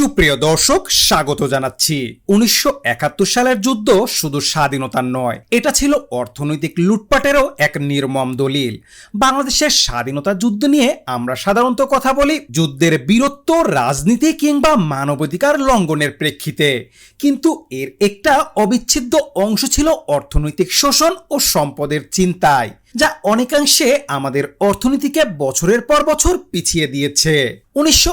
সুপ্রিয় দর্শক, স্বাগত জানাচ্ছি। উনিশশো একাত্তর সালের যুদ্ধ শুধু স্বাধীনতার নয়, এটা ছিল অর্থনৈতিক লুটপাটেরও এক নির্মম দলিল। বাংলাদেশের স্বাধীনতা যুদ্ধ নিয়ে আমরা সাধারণত কথা বলি যুদ্ধের বীরত্ব, রাজনীতি কিংবা মানবাধিকার লঙ্ঘনের প্রেক্ষিতে। কিন্তু এর একটা অবিচ্ছেদ্য অংশ ছিল অর্থনৈতিক শোষণ ও সম্পদের চিন্তায়। যা অনেকাংশে আমাদের অর্থনীতিকে বছরের পর বছর পিছিয়ে দিয়েছে। উনিশশো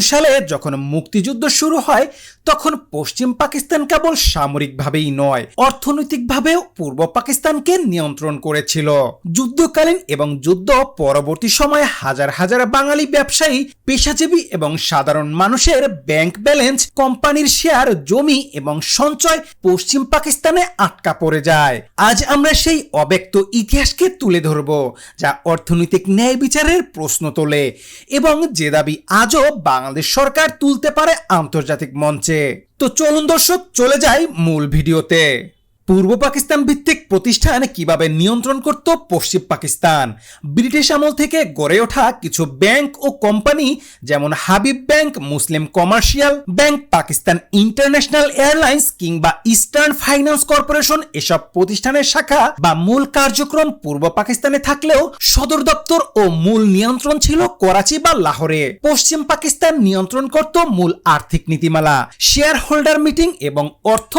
সালে যখন মুক্তিযুদ্ধ শুরু হয়, তখন পশ্চিম পাকিস্তান কেবল সামরিকভাবেই নয়, অর্থনৈতিকভাবেও পূর্ব পাকিস্তানকে নিয়ন্ত্রণ করেছিল। যুদ্ধকালীন এবং যুদ্ধ পরবর্তী সময়ে হাজার হাজার বাঙালি ব্যবসায়ী, পেশাজীবী এবং সাধারণ মানুষের ব্যাংক ব্যালেন্স, কোম্পানির শেয়ার, জমি এবং সঞ্চয় পশ্চিম পাকিস্তানে আটকা পড়ে যায়। আজ আমরা সেই অব্যক্ত ইতিহাসকে তুলে ধরব, যা অর্থনৈতিক ন্যায় বিচারের প্রশ্ন তোলে এবং যে দাবি আজও বাংলাদেশ সরকার তুলতে পারে আন্তর্জাতিক মঞ্চে। তো চলুন দর্শক, চলে যাই মূল ভিডিওতে। পূর্ব পাকিস্তান ভিত্তিক প্রতিষ্ঠান কীভাবে নিয়ন্ত্রণ করত পশ্চিম পাকিস্তান? ব্রিটিশ আমল থেকে গড়ে ওঠা কিছু ব্যাংক ও কোম্পানি, যেমন Habib bank, Muslim commercial bank, Pakistan international airlines কিংবা ইস্টার্ন ফাইন্যান্স কর্পোরেশন, এসব প্রতিষ্ঠানের শাখা বা মূল কার্যক্রম পূর্ব পাকিস্তানে থাকলেও সদর দপ্তর ও মূল নিয়ন্ত্রণ ছিল করাচি বা লাহোরে। পশ্চিম পাকিস্তান নিয়ন্ত্রণ করত মূল আর্থিক নীতিমালা শেয়ার হোল্ডার মিটিং এবং অর্থ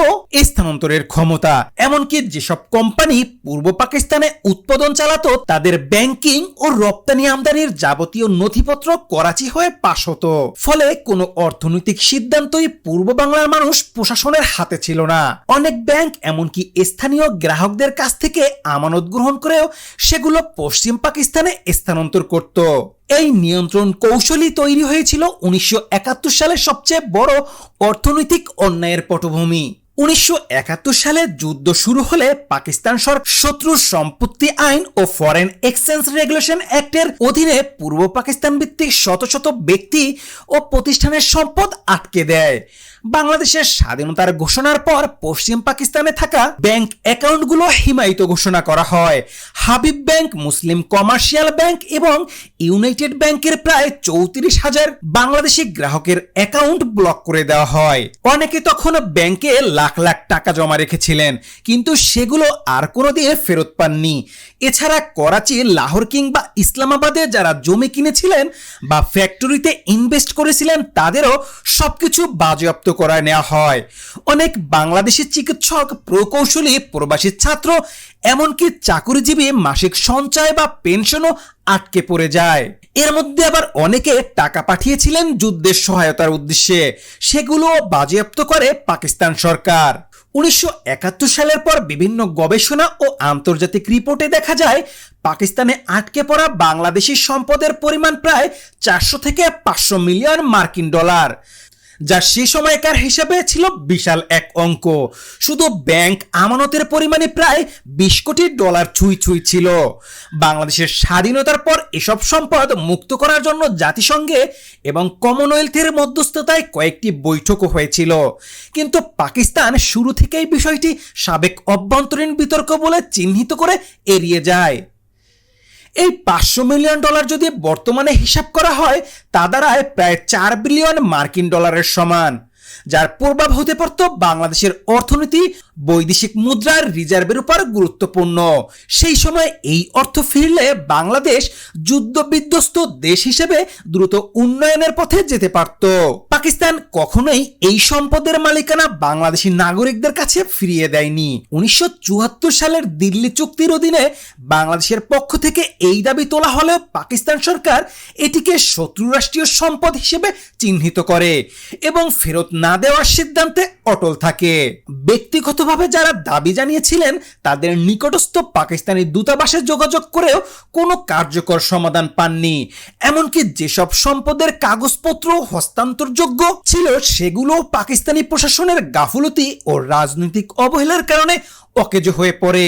স্থানান্তরের ক্ষমতা। এমনকি যেসব কোম্পানি পূর্ব পাকিস্তানে উৎপাদন চালাতো, তাদের ব্যাংকিং ও রপ্তানি আমদানির যাবতীয় নথিপত্র করাচি হয়ে পাশ হতো। ফলে কোনো অর্থনৈতিক সিদ্ধান্তই পূর্ব বাংলার মানুষ প্রশাসনের হাতে ছিল না। অনেক ব্যাংক এমনকি স্থানীয় গ্রাহকদের কাছ থেকে আমানত গ্রহণ করেও সেগুলো পশ্চিম পাকিস্তানে স্থানান্তর করত। এই নিয়ন্ত্রণ কৌশলই তৈরি হয়েছিল উনিশশো সালের সবচেয়ে বড় অর্থনৈতিক অন্যায়ের পটভূমি। উনিশশো একাত্তর সালে যুদ্ধ শুরু হলে পাকিস্তান সরকার শত্রুর সম্পত্তি আইন ও ফরেন এক্সচেঞ্জ রেগুলেশন অ্যাক্টের অধীনে পূর্ব পাকিস্তান ভিত্তিক শত শত ব্যক্তি ও প্রতিষ্ঠানের সম্পদ আটকে দেয়। বাংলাদেশের স্বাধীনতার ঘোষণার পর পশ্চিম পাকিস্তানে থাকা ব্যাংক অ্যাকাউন্টগুলো হিমায়িত ঘোষণা করা হয়। Habib bank, Muslim commercial bank এবং ইউনাইটেড ব্যাংকের প্রায় চৌত্রিশ হাজার বাংলাদেশি গ্রাহকের অ্যাকাউন্ট ব্লক করে দেওয়া হয়। অনেকে তখন ব্যাংকে লাখ লাখ লাখ টাকা জমা রেখেছিলেন। কিন্তু সেগুলো আর কোনো দিয়ে ফেরত পাননি। এছাড়া করাচি, লাহোর কিংবা ইসলামাবাদে যারা জমি কিনেছিলেন বা ফ্যাক্টরিতে ইনভেস্ট করেছিলেন, তাদেরও সবকিছু বাজেয়াপ্ত করায় নেওয়া হয়। অনেক বাংলাদেশি চিকিৎসক প্রকৌশলী, প্রবাসী ছাত্র এমনকি চাকুরিজীবী মাসিক সঞ্চয় বা পেনশনও আটকে পড়ে যায়। এর মধ্যে আবার অনেকে টাকা পাঠিয়েছিলেন যুদ্ধের সহায়তার উদ্দেশ্যে। সেগুলো বাজেয়াপ্ত করে পাকিস্তান সরকার। উনিশশো একাত্তর সালের পর বিভিন্ন গবেষণা ও আন্তর্জাতিক রিপোর্টে দেখা যায়, পাকিস্তানে আটকে পড়া বাংলাদেশি সম্পদের পরিমাণ প্রায় চারশো থেকে পাঁচশো মিলিয়ন মার্কিন ডলার। যা সে সময়কার হিসেবে ছিল বিশাল এক অঙ্ক। শুধু ব্যাংক আমানতের পরিমাণে প্রায় বিশ কোটি ডলার ছুঁই ছুঁই ছিল। বাংলাদেশের স্বাধীনতার পর এসব সম্পদ মুক্ত করার জন্য জাতিসংঘে এবং কমনওয়েলথের মধ্যস্থতায় কয়েকটি বৈঠকও হয়েছিল। কিন্তু পাকিস্তান শুরু থেকেই বিষয়টি সাবেক অভ্যন্তরীণ বিতর্ক বলে চিহ্নিত করে এড়িয়ে যায়। এই পাঁচশো মিলিয়ন ডলার যদি বর্তমানে হিসাব করা হয়, তা দ্বারায় প্রায় চার বিলিয়ন মার্কিন ডলারের সমান, যার প্রভাব হতে পারত বাংলাদেশের অর্থনীতি বৈদেশিক মুদ্রার রিজার্ভের উপর গুরুত্বপূর্ণ। সেই সময় এই অর্থ ফিরলে বাংলাদেশ যুদ্ধ বিধ্বস্ত দেশ হিসেবে দ্রুত উন্নয়নের পথে যেতে পারত। পাকিস্তান কখনোই এই সম্পদের মালিকানা বাংলাদেশি নাগরিকদের কাছে ফিরিয়ে দেয়নি। উনিশশো চুয়াত্তর সালের দিল্লি চুক্তির অধীনে বাংলাদেশের পক্ষ থেকে এই দাবি তোলা হলেও পাকিস্তান সরকার এটিকে শত্রু রাষ্ট্রীয় সম্পদ হিসেবে চিহ্নিত করে এবং ফেরত না দেওয়ার সিদ্ধান্তে অটল থাকে। ব্যক্তিগতভাবে যারা দাবি জানিয়েছিলেন, তাদের নিকটস্থ পাকিস্তানি দূতাবাসে যোগাযোগ করেও কোনো কার্যকর সমাধান পাননি। এমনকি যেসব সম্পদের কাগজপত্র হস্তান্তরযোগ্য ছিল সেগুলো পাকিস্তানি প্রশাসনের গাফুলতি ও রাজনৈতিক অবহেলার কারণে অকেজ হয়ে পড়ে।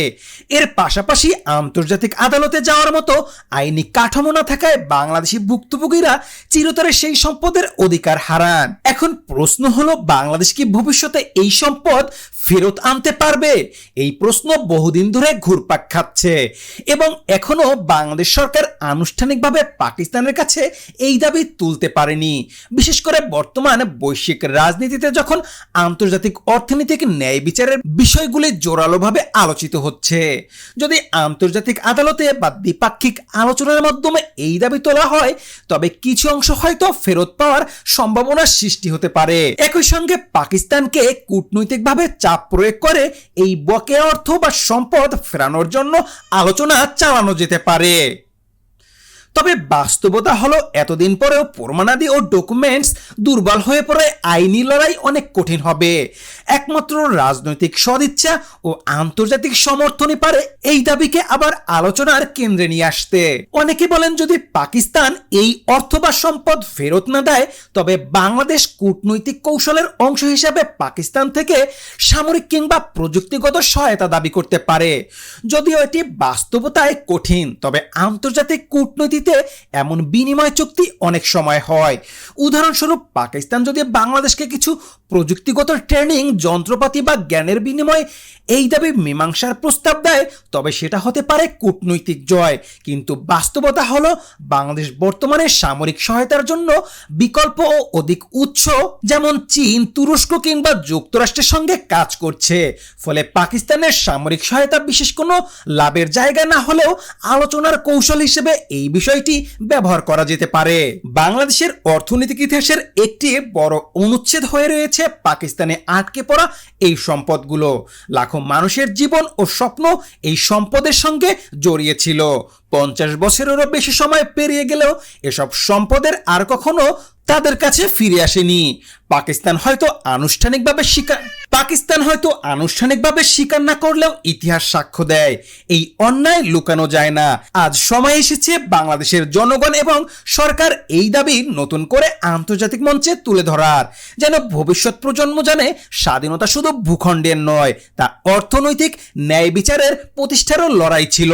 এর পাশাপাশি আন্তর্জাতিক আদালতে যাওয়ার মতো আইনি কাঠামো না থাকায় বাংলাদেশি ভুক্তভোগীরা চিরতরে সেই সম্পদের অধিকার হারান। এখন প্রশ্ন হলো, বাংলাদেশ কি ভবিষ্যতে এই সম্পদ ফেরত আনতে পারবে? এই প্রশ্ন বহুদিন ধরে ঘুরপাক খাচ্ছে। এবং এখনও বাংলাদেশ সরকার আনুষ্ঠানিকভাবে পাকিস্তানের কাছে এই দাবি তুলতে পারেনি। বিশেষ করে বর্তমান বৈশ্বিক রাজনীতিতে যখন আন্তর্জাতিক অর্থনৈতিক ন্যায় বিচারের বিষয়গুলি জোরালোভাবে আলোচিত হচ্ছে। যদি আন্তর্জাতিক আদালতে বা দ্বিপাক্ষিক আলোচনার মাধ্যমে এই দাবি তোলা হয়, তবে কিছু অংশ হয়তো ফেরত পাওয়ার সম্ভাবনা সৃষ্টি হতে পারে। একই সঙ্গে পাকিস্তানকে কূটনৈতিকভাবে চাপ প্রয়োগ করে এই বকেয়া অর্থ বা সম্পদ ফেরানোর জন্য আলোচনা চালানো যেতে পারে। তবে বাস্তবতা হলো এতদিন পরেও প্রমাণাদি ও ডকুমেন্টস দুর্বল হয়ে পড়ে আইনি লড়াই অনেক কঠিন হবে। একমাত্র রাজনৈতিক সদিচ্ছা ও আন্তর্জাতিক সমর্থনই পারে এই দাবিকে আবার আলোচনার কেন্দ্রে নিয়ে আসতে। অনেকে বলেন যদি পাকিস্তান এই অর্থ বা সম্পদ ফেরত না দেয়, তবে বাংলাদেশ কূটনৈতিক কৌশলের অংশ হিসেবে পাকিস্তান থেকে সামরিক কিংবা প্রযুক্তিগত সহায়তা দাবি করতে পারে। যদিও এটি বাস্তবতায় কঠিন, তবে আন্তর্জাতিক কূটনীতিতে এমন বিনিময় চুক্তি অনেক সময় হয়। উদাহরণস্বরূপ, পাকিস্তান যদি বাংলাদেশকে কিছু প্রযুক্তিগত ট্রেনিং, যন্ত্রপাতি বা জ্ঞানের বিনিময়ে এই দাবি মীমাংসার প্রস্তাব দেয়, তবে সেটা হতে পারে কূটনৈতিক জয়। কিন্তু বাস্তবতা হলো, বাংলাদেশ বর্তমানে সামরিক সহায়তার জন্য বিকল্প ও অধিক উৎস, যেমন চীন, তুরস্ক কিংবা যুক্তরাষ্ট্রের সঙ্গে কাজ করছে। ফলে পাকিস্তানের সামরিক সহায়তা বিশেষ কোনো লাভের জায়গা না হলেও আলোচনার কৌশল হিসেবে এই বিষয়টি ব্যবহার করা যেতে পারে। বাংলাদেশের অর্থনৈতিক ইতিহাসের একটি বড় অনুচ্ছেদ হয়ে রয়েছে পাকিস্তানে আটকে পড়া এই সম্পদগুলো। লাখো মানুষের জীবন ও স্বপ্ন এই সম্পদের সঙ্গে জড়িয়েছিল পঞ্চাশ বছরেরও বেশি সময় পেরিয়ে গেলেও এসব সম্পদের আর কখনো তাদের কাছে ফিরে আসেনি। পাকিস্তান হয়তো আনুষ্ঠানিকভাবে স্বীকার পাকিস্তান হয়তো আনুষ্ঠানিকভাবে স্বীকার না করলেও ইতিহাস সাক্ষ্য দেয়। এই অন্যায় লুকানো যায় না। আজ সময় এসেছে বাংলাদেশের জনগণ এবং সরকার এই দাবি নতুন করে আন্তর্জাতিক মঞ্চে তুলে ধরার। যেন ভবিষ্যৎ প্রজন্ম জানে স্বাধীনতা শুধু ভূখণ্ডের নয়, তা অর্থনৈতিক ন্যায় বিচারের প্রতিষ্ঠারও লড়াই ছিল।